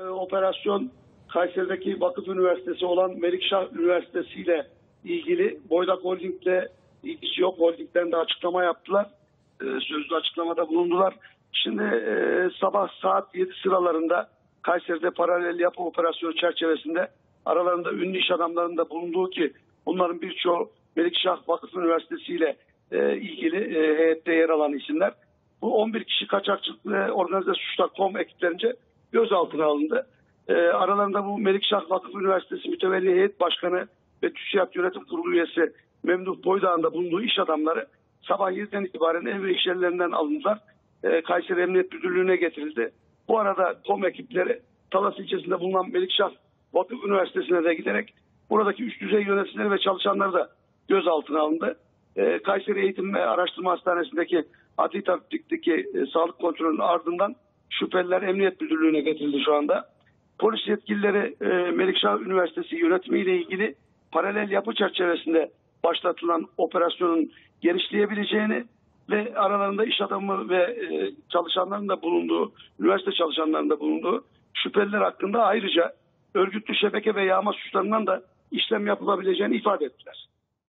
e, operasyon Kayseri'deki Vakıf Üniversitesi olan Melikşah Üniversitesi ile ilgili Boydak Holding'le ilgisi yok. Holding'den de açıklama yaptılar. E, sözlü açıklamada bulundular. Şimdi e, sabah saat 7 sıralarında Kayseri'de paralel yapı operasyonu çerçevesinde aralarında ünlü iş adamlarının da bulunduğu ki bunların birçoğu Melikşah Vakıf Üniversitesi ile e, ilgili e, heyette yer alan isimler. Bu 11 kişi kaçakçılık ve organize suçlar kom ekiplerince gözaltına alındı. E, aralarında bu Melikşah Vakıf Üniversitesi Mütevelli Heyet Başkanı ve TÜSİAD Yönetim Kurulu üyesi Memduh Boydağ'ın da bulunduğu iş adamları sabah 7'den itibaren ev ve iş alındılar. E, Kayseri Emniyet Müdürlüğü'ne getirildi. Bu arada kom ekipleri Talas ilçesinde bulunan Melikşah Vakıf Üniversitesi'ne de giderek buradaki üst düzey yöneticileri ve çalışanları da gözaltına alındı. E, Kayseri Eğitim ve Araştırma Hastanesi'ndeki adli tabipteki e, sağlık kontrolünün ardından şüpheliler Emniyet Müdürlüğü'ne getirildi şu anda. Polis yetkilileri e, Melikşah Üniversitesi yönetimiyle ilgili paralel yapı çerçevesinde başlatılan operasyonun genişleyebileceğini ve aralarında iş adamı ve e, çalışanların da bulunduğu, üniversite çalışanlarının da bulunduğu şüpheliler hakkında ayrıca örgütlü şebeke ve yağma suçlarından da işlem yapılabileceğini ifade ettiler.